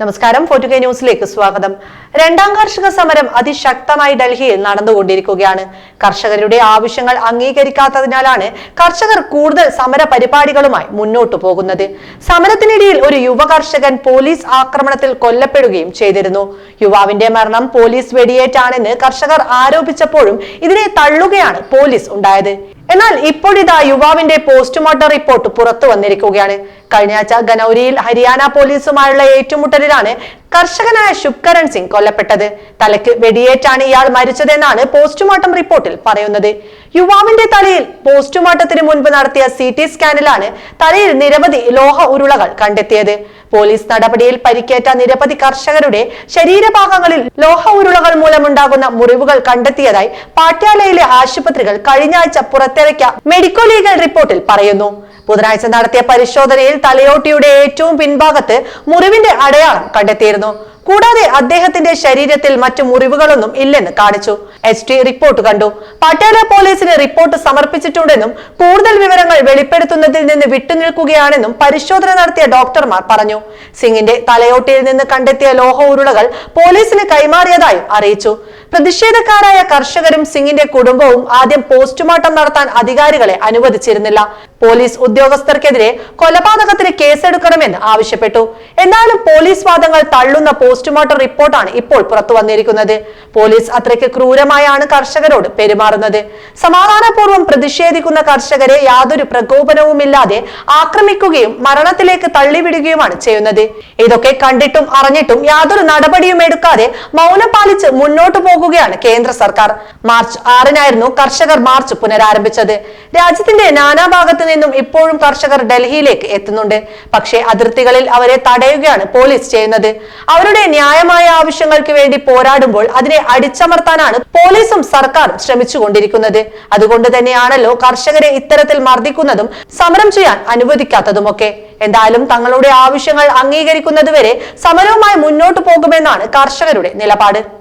നമസ്കാരം. ഫോർട്ടുകെ ന്യൂസിലേക്ക് സ്വാഗതം. രണ്ടാം കാർഷിക സമരം അതിശക്തമായി ഡൽഹിയിൽ നടന്നുകൊണ്ടിരിക്കുകയാണ്. കർഷകരുടെ ആവശ്യങ്ങൾ അംഗീകരിക്കാത്തതിനാലാണ് കർഷകർ കൂടുതൽ സമര പരിപാടികളുമായി മുന്നോട്ടു പോകുന്നത്. സമരത്തിനിടയിൽ ഒരു യുവ കർഷകൻ പോലീസ് ആക്രമണത്തിൽ കൊല്ലപ്പെടുകയും ചെയ്തിരുന്നു. യുവാവിന്റെ മരണം പോലീസ് വെടിയേറ്റാണെന്ന് കർഷകർ ആരോപിച്ചപ്പോഴും ഇതിനെ തള്ളുകയാണ് പോലീസ് ഉണ്ടായത്. എന്നാൽ ഇപ്പോഴിതാ യുവാവിന്റെ പോസ്റ്റ്മോർട്ടം റിപ്പോർട്ട് പുറത്തു വന്നിരിക്കുകയാണ്. കഴിഞ്ഞയാഴ്ച ഗനൌരിയിൽ ഹരിയാന പോലീസുമായുള്ള ഏറ്റുമുട്ടലിലാണ് കർഷകനായ ശുഭ്കരൺ സിംഗ് കൊല്ലപ്പെട്ടത്. തലയ്ക്ക് വെടിയേറ്റാണ് ഇയാൾ മരിച്ചതെന്നാണ് പോസ്റ്റ്മോർട്ടം റിപ്പോർട്ടിൽ പറയുന്നത്. യുവാവിന്റെ തലയിൽ പോസ്റ്റ്മോർട്ടത്തിന് മുൻപ് നടത്തിയ സി ടി സ്കാനിലാണ് തലയിൽ നിരവധി ലോഹ ഉരുളകൾ കണ്ടെത്തിയത്. പോലീസ് നടപടിയിൽ പരിക്കേറ്റ നിരവധി കർഷകരുടെ ശരീരഭാഗങ്ങളിൽ ലോഹ ഉരുളകൾ മൂലമുണ്ടാകുന്ന മുറിവുകൾ കണ്ടെത്തിയതായി പാട്യാലയിലെ ആശുപത്രികൾ കഴിഞ്ഞ ആഴ്ച പുറത്തിറക്കിയ മെഡിക്കോ ലീഗൽ റിപ്പോർട്ടിൽ പറയുന്നു. ബുധനാഴ്ച നടത്തിയ പരിശോധനയിൽ തലയോട്ടിയുടെ ഏറ്റവും പിൻഭാഗത്ത് മുറിവിന്റെ അടയാളം കണ്ടെത്തിയിരുന്നു. കൂടാതെ അദ്ദേഹത്തിന്റെ ശരീരത്തിൽ മറ്റു മുറിവുകളൊന്നും ഇല്ലെന്ന് കാണിച്ചു. എസ് ടി റിപ്പോർട്ട് കണ്ടു. പട്ടേല പോലീസിന് റിപ്പോർട്ട് സമർപ്പിച്ചിട്ടുണ്ടെന്നും കൂടുതൽ വിവരങ്ങൾ വെളിപ്പെടുത്തുന്നതിൽ നിന്ന് വിട്ടുനിൽക്കുകയാണെന്നും പരിശോധന നടത്തിയ ഡോക്ടർമാർ പറഞ്ഞു. സിംഗിന്റെ തലയോട്ടിയിൽ നിന്ന് കണ്ടെത്തിയ ലോഹ ഉരുളകൾ പോലീസിന് കൈമാറിയതായും അറിയിച്ചു. പ്രതിഷേധക്കാരായ കർഷകരും സിംഗിന്റെ കുടുംബവും ആദ്യം പോസ്റ്റ്മോർട്ടം നടത്താൻ അധികാരികളെ അനുവദിച്ചിരുന്നില്ല. പോലീസ് ഉദ്യോഗസ്ഥർക്കെതിരെ കൊലപാതകത്തിന് കേസെടുക്കണമെന്ന് ആവശ്യപ്പെട്ടു. എന്നാലും പോലീസ് വാദങ്ങൾ തള്ളുന്ന പോസ്റ്റ്മോർട്ടം റിപ്പോർട്ടാണ് ഇപ്പോൾ പുറത്തു വന്നിരിക്കുന്നത്. പോലീസ് അത്രയ്ക്ക് ക്രൂരമായാണ് കർഷകരോട് പെരുമാറുന്നത്. സമാധാനപൂർവം പ്രതിഷേധിക്കുന്ന കർഷകരെ യാതൊരു പ്രകോപനവുമില്ലാതെ ആക്രമിക്കുകയും മരണത്തിലേക്ക് തള്ളിവിടുകയുമാണ് ചെയ്യുന്നത്. ഇതൊക്കെ കണ്ടിട്ടും അറിഞ്ഞിട്ടും യാതൊരു നടപടിയും എടുക്കാതെ മൗനം പാലിച്ച് മുന്നോട്ടു പോകുകയാണ് കേന്ദ്ര സർക്കാർ. മാർച്ച് ആറിനായിരുന്നു കർഷകർ മാർച്ച് പുനരാരംഭിച്ചത്. രാജ്യത്തിന്റെ നാനാഭാഗത്തു നിന്നും ഇപ്പോഴും കർഷകർ ഡൽഹിയിലേക്ക് എത്തുന്നുണ്ട്. പക്ഷേ അതിർത്തികളിൽ അവരെ തടയുകയാണ് പോലീസ് ചെയ്യുന്നത്. അവരുടെ ന്യായമായ ആവശ്യങ്ങൾക്ക് വേണ്ടി പോരാടുമ്പോൾ അതിനെ അടിച്ചമർത്താനാണ് പോലീസും സർക്കാരും ശ്രമിച്ചുകൊണ്ടിരിക്കുന്നത്. അതുകൊണ്ട് തന്നെയാണല്ലോ കർഷകരെ ഇത്തരത്തിൽ മർദ്ദിക്കുന്നതും സമരം ചെയ്യാൻ അനുവദിക്കാത്തതുമൊക്കെ. എന്തായാലും തങ്ങളുടെ ആവശ്യങ്ങൾ അംഗീകരിക്കുന്നതുവരെ സമരവുമായി മുന്നോട്ടു പോകുമെന്നാണ് കർഷകരുടെ നിലപാട്.